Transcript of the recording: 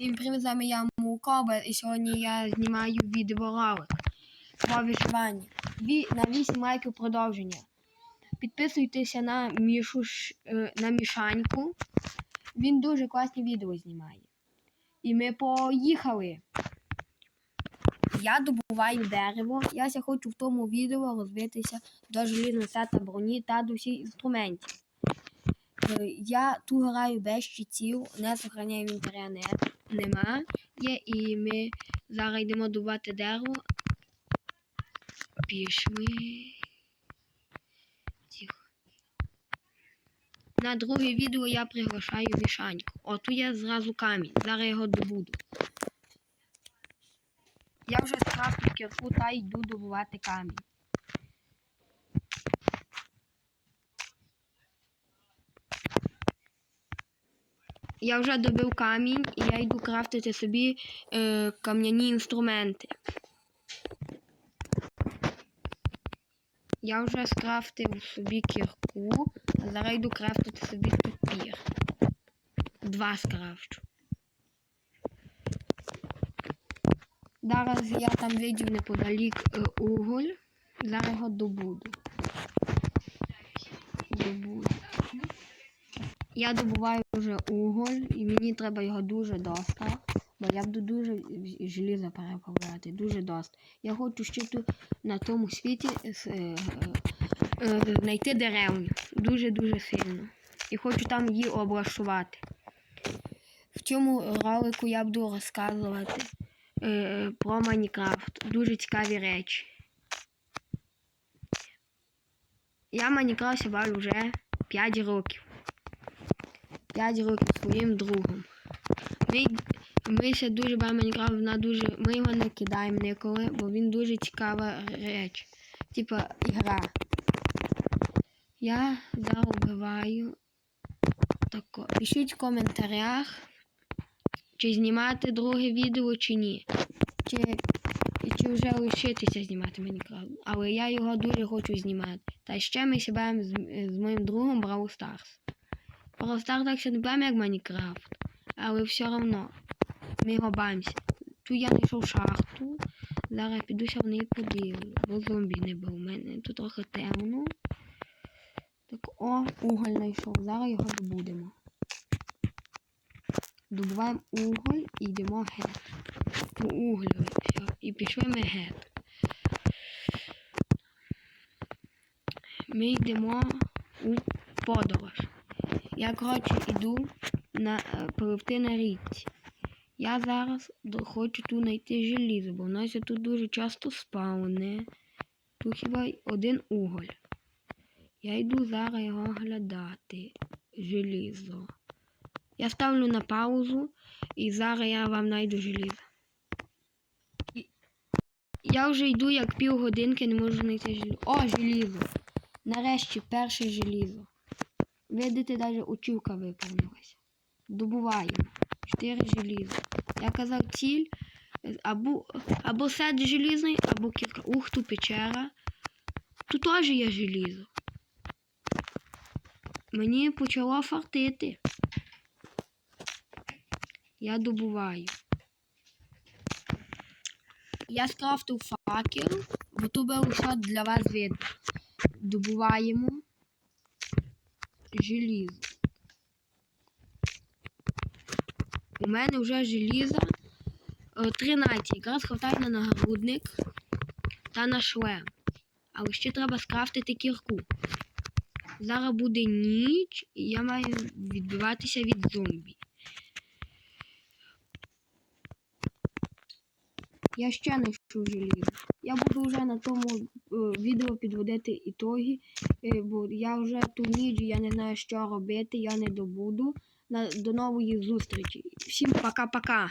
Всім привіт, з вами я Мукоба, і сьогодні я знімаю відеоролик про виживання. Ві... На 8 лайків продовження. Підписуйтеся на Мішу е, на Мішаньку. Він дуже класні відео знімає. І ми поїхали. Я добуваю дерево. Я ся хочу в тому відео розвитися до желізного сета броні та до всіх інструментів. Е, Я тут граю без щитів, не сохраняю інтернет, нема. Є, і ми зараз йдемо добувати дерево. Пішли. Тихо. На друге відео я приглашаю мішаньку. О, тут є зразу камінь. Зараз його добуду. Я вже скрафтив кірку та йду добувати камінь. Я вже добив камінь і я йду крафтити собі е, кам'яні інструменти. Я вже скрафтив собі кірку, а зараз йду крафтити собі топір. Два скрафчу. Зараз я там видів неподалік е, уголь. Зараз його добуду. Добуду. Я добуваю вже уголь, і мені треба його дуже доста. Бо я буду дуже желізо переправляти, дуже доста. Я хочу ще тут на тому світі е, е, е, знайти деревню. Дуже-дуже сильно. І хочу там її облаштувати. В цьому ролику я буду розказувати про Майнкрафт. Дуже цікаві речі. Я Майнкрафт бавлю вже 5 років. 5 років своїм другом. Ми, ми ще дуже Майнкрафт, вона дуже. Ми його не кидаємо ніколи, бо він дуже цікава реч. Типа ігра. Я зараз вбиваю тако. Пишіть в коментарях, чи знімати друге відео, чи ні. Чи, чи вже лишитися знімати Майнкрафт. Але я його дуже хочу знімати. Та ще ми себе з, з моїм другом Brawl Stars. Brawl так ще не прям як Майнкрафт, але все одно ми його. Тут я знайшов шахту. Зараз підуся в неї подивлю, бо зомбі не був. У мене тут трохи темно. Так, о, уголь знайшов. Зараз його добудемо. Добуваємо уголь і йдемо геть. По углю. Все. І пішли ми геть. Ми йдемо у подорож. Я, коротше, іду на е, пливти на річці. Я зараз хочу тут знайти желізо, бо в нас тут дуже часто спауни. Тут хіба один уголь. Я йду зараз його оглядати. Желізо. Я ставлю на паузу і зараз я вам знайду желізо. Я вже йду як півгодинки, не можу знайти желізо. О, желізо! Нарешті перше желізо. Видите, навіть очівка виповнилася. Добуваємо. Чотири желіза. Я казав ціль. Або, або сет желізний, або кірка. Ух, тут печера. Тут теж є желізо. Мені почало фартити. Я добуваю. Я скрафтив факел, бо тут було що для вас видно. Добуваємо желізо. У мене вже желіза е, 13. Якраз хватає на нагрудник та на шлем. Але ще треба скрафтити кірку. Зараз буде ніч, і я маю відбиватися від зомбі. Я ще знайшов желізо. Я буду вже на тому е, відео підводити ітоги, е, бо я вже ту ніч, я не знаю, що робити, я не добуду. До нової зустрічі. Всім пока-пока.